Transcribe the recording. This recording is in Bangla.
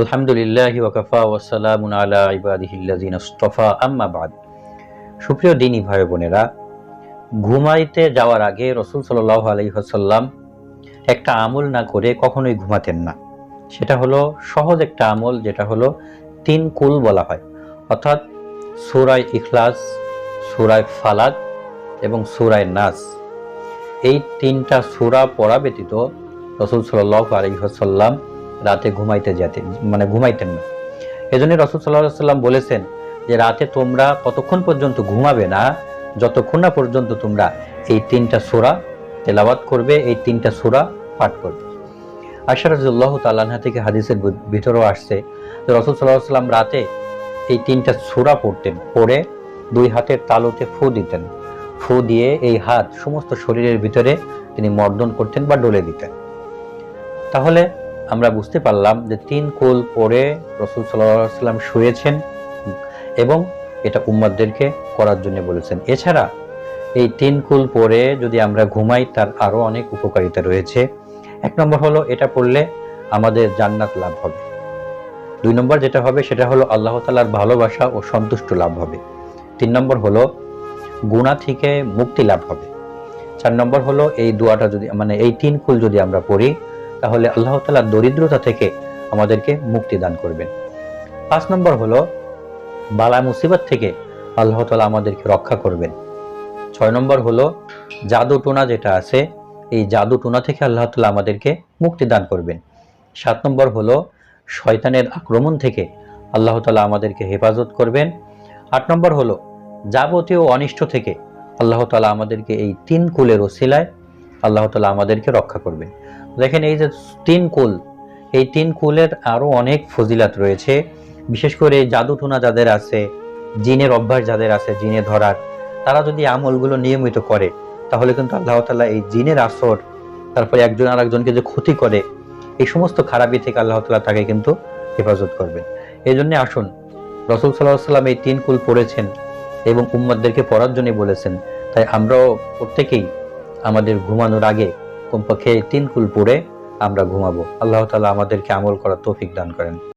আলহামদুলিল্লাহ ওয়াকাফা ওয়াসালামুন আলা ইবাদিহিল্লাযিনা ইসতাফা আম্মা বাদ। সুপ্রিয় দিনী ভাই বোনেরা, ঘুমাইতে যাওয়ার আগে রসুল সাল্লাল্লাহু আলাইহি ওয়াসাল্লাম একটা আমল না করে কখনোই ঘুমাতেন না। সেটা হলো সহজ একটা আমল, যেটা হলো তিন কুল বলা হয়। অর্থাৎ সুরায় ইখলাস, সুরায় ফালাক এবং সুরায় নাস। এই তিনটা সুরা পড়া ব্যতীত রসুল সাল্লাহ আলহিহাসাল্লাম রাতে ঘুমাইতে যেতেন মানে ঘুমাইতেন না। এজন্য রসুল সাল্লাহ সাল্লাম বলেছেন যে রাতে তোমরা ততক্ষণ পর্যন্ত ঘুমাবে না, যতক্ষণ না পর্যন্ত তোমরা এই তিনটা সোরা তেলাওয়াত করবে, এই তিনটা সুরা পাঠ করবে। আশা রাজুল্লাহ তাল্লাহা থেকে হাদিসের ভিতরেও আসছে যে রসুল সাল্লাহ সাল্লাম রাতে এই তিনটা সোরা পড়তেন, পড়ে দুই হাতের তালুতে ফু দিতেন। ফু দিয়ে এই হাত সমস্ত শরীরের ভিতরে তিনি মর্দন করতেন বা ডলে দিতেন। তাহলে আমরা বুঝতে পারলাম যে তিন কুল পরে রসুল সাল্লাম শুয়েছেন এবং এটা উম্মাদদেরকে করার জন্য বলেছেন। এছাড়া এই তিন কুল পরে যদি আমরা ঘুমাই, তার আরও অনেক উপকারিতা রয়েছে। এক নম্বর হলো, এটা পড়লে আমাদের জান্নাত লাভ হবে। দুই নম্বর যেটা হবে, সেটা হলো আল্লাহ তালার ভালোবাসা ও সন্তুষ্ট লাভ হবে। তিন নম্বর হলো গুণা থেকে মুক্তি লাভ হবে। চার নম্বর হলো, এই দোয়াটা যদি মানে এই তিন কুল যদি আমরা পড়ি তাহলে আল্লাহ তালা দরিদ্রতা থেকে আমাদেরকে মুক্তি দান করবেন। পাঁচ নম্বর হলো, বালা মুসিবত থেকে আল্লাহ তালা আমাদেরকে রক্ষা করবেন। ছয় নম্বর হলো, জাদু টোনা যেটা আছে, এই জাদু টোনা থেকে আল্লাহ তালা আমাদেরকে মুক্তি দান করবেন। সাত নম্বর হলো, শয়তানের আক্রমণ থেকে আল্লাহ তালা আমাদেরকে হেফাজত করবেন। আট নম্বর হলো, যাবতীয় অনিষ্ট থেকে আল্লাহ তালা আমাদেরকে এই তিন কুলের ওসিলায় আল্লাহ তালা আমাদেরকে রক্ষা করবেন। দেখেন এই যে তিন কুল, এই তিন কুলের আরও অনেক ফজিলাত রয়েছে। বিশেষ করে এই জাদু টুনা যাদের আছে, জিনের অভ্যাস যাদের আছে, জিনে ধরার, তারা যদি আমলগুলো নিয়মিত করে, তাহলে কিন্তু আল্লাহ তালা এই জিনের আসর, তারপরে একজন আর একজনকে যে ক্ষতি করে, এই সমস্ত খারাপি থেকে আল্লাহ তালা তাকে কিন্তু হেফাজত করবেন। এই জন্যে আসুন, রসুল সাল্লাহ সাল্লাম এই তিন কুল পড়েছেন এবং উম্মাদদেরকে পড়ার জন্য বলেছেন। তাই আমরাও প্রত্যেকেই আমাদের ঘুমানোর আগে কমপক্ষে তিন কুল পড়ে আমরা ঘুমাবো। আল্লাহ তালা আমাদেরকে আমল করার তৌফিক দান করেন।